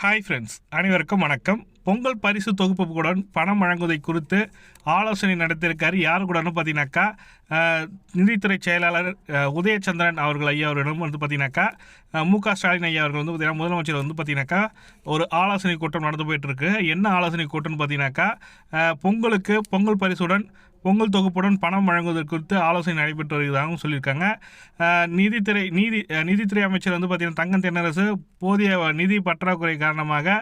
Hi friends அனைவருக்கும் வணக்கம். பொங்கல் பரிசு தொகுப்புடன் பணம் வழங்குவதை குறித்து ஆலோசனை நடத்தியிருக்காரு. யார் கூடன்னு பார்த்தீங்கன்னாக்கா நிதித்துறை செயலாளர் உதயச்சந்திரன் அவர்கள் ஐயா அவர்களிடம் வந்து பார்த்தீங்கன்னாக்கா மு க ஸ்டாலின் ஐயா அவர்கள் வந்து பார்த்தீங்கன்னா முதலமைச்சர் வந்து பார்த்தீங்கன்னாக்கா ஒரு ஆலோசனை கூட்டம் நடந்து போயிட்டுருக்கு என்ன ஆலோசனை கூட்டம்னு பார்த்தீங்கன்னாக்கா பொங்கலுக்கு பொங்கல் பரிசுடன் பொங்கல் தொகுப்புடன் பணம் வழங்குவதற்கு குறித்து ஆலோசனை நடைபெற்று வருவதாகவும் சொல்லியிருக்காங்க. நிதித்துறை நீதி நிதித்துறை அமைச்சர் வந்து பார்த்தீங்கன்னா தங்கம் தென்னரசு போதிய நிதி பற்றாக்குறை காரணமாக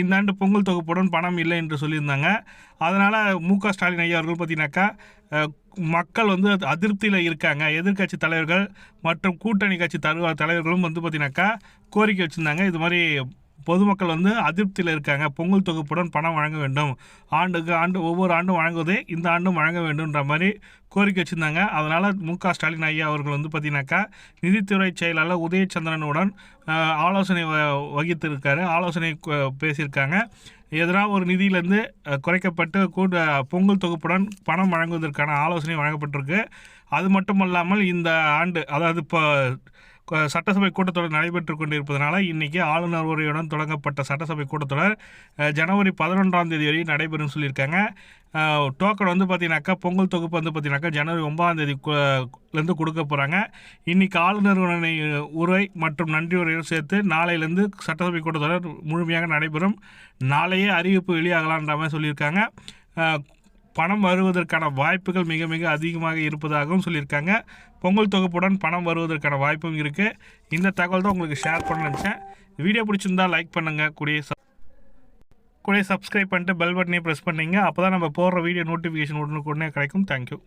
இந்த ஆண்டு பொங்கல் தொகுப்புடன் பணம் இல்லை என்று சொல்லியிருந்தாங்க. அதனால் மு க ஸ்டாலின் ஐயா அவர்கள் பார்த்தீங்கன்னாக்கா மக்கள் வந்து அது அதிருப்தியில் இருக்காங்க. எதிர்க்கட்சி தலைவர்கள் மற்றும் கூட்டணி கட்சி தலைவர்களும் வந்து பார்த்தீங்கன்னாக்கா கோரிக்கை வச்சுருந்தாங்க. இது மாதிரி பொதுமக்கள் வந்து அதிருப்தியில் இருக்காங்க. பொங்கல் தொகுப்புடன் பணம் வழங்க வேண்டும். ஆண்டுக்கு ஆண்டு ஒவ்வொரு ஆண்டும் வழங்குவதே இந்த ஆண்டும் வழங்க வேண்டும்ன்ற மாதிரி கோரிக்கை வச்சுருந்தாங்க. அதனால் மு க ஸ்டாலின் ஐயா அவர்கள் வந்து பார்த்தீங்கன்னாக்கா நிதித்துறை செயலாளர் உதயச்சந்திரனுடன் ஆலோசனை வ- வகித்திருக்காரு. ஆலோசனை பேசியிருக்காங்க. எதனால் ஒரு நிதியிலேருந்து குறைக்கப்பட்டு கூட பொங்கல் தொகுப்புடன் பணம் வழங்குவதற்கான ஆலோசனை வழங்கப்பட்டிருக்கு. அது மட்டும் இல்லாமல் இந்த ஆண்டு அதாவது இப்போ சட்டசபை கூட்டத்தொடர் நடைபெற்று கொண்டிருப்பதனால இன்றைக்கி ஆளுநர் உரையுடன் தொடங்கப்பட்ட சட்டசபை கூட்டத்தொடர் ஜனவரி பதினொன்றாம் தேதி வரையும் நடைபெறும் சொல்லியிருக்காங்க. டோக்கன் வந்து பார்த்தீங்கன்னாக்கா பொங்கல் தொகுப்பு வந்து பார்த்தீங்கன்னாக்கா ஜனவரி ஒன்பதாம் தேதி லேருந்து கொடுக்க போகிறாங்க இன்றைக்கி ஆளுநர் உரை உரை மற்றும் நன்றி உரையும் சேர்த்து நாளையிலேருந்து சட்டசபை கூட்டத்தொடர் முழுமையாக நடைபெறும். நாளையே அறிவிப்பு வெளியாகலான்ற மாதிரி சொல்லியிருக்காங்க. பணம் வருவதற்கான வாய்ப்புகள் மிக மிக அதிகமாக இருப்பதாகவும் சொல்லியிருக்காங்க. பொங்கல் தொகுப்புடன் பணம் வருவதற்கான வாய்ப்பும் இருக்குது இந்த தகவல் தான் உங்களுக்கு ஷேர் பண்ண நினச்சேன். வீடியோ பிடிச்சிருந்தா லைக் பண்ணுங்கள் கூடிய சப் கூடிய சப்ஸ்கிரைப் பண்ணிட்டு பெல் பட்டனையும் ப்ரெஸ் பண்ணீங்க. அப்போ தான் நம்ம போடுற வீடியோ நோட்டிஃபிகேஷன் உடனுக்குடனே கிடைக்கும். தேங்க்யூ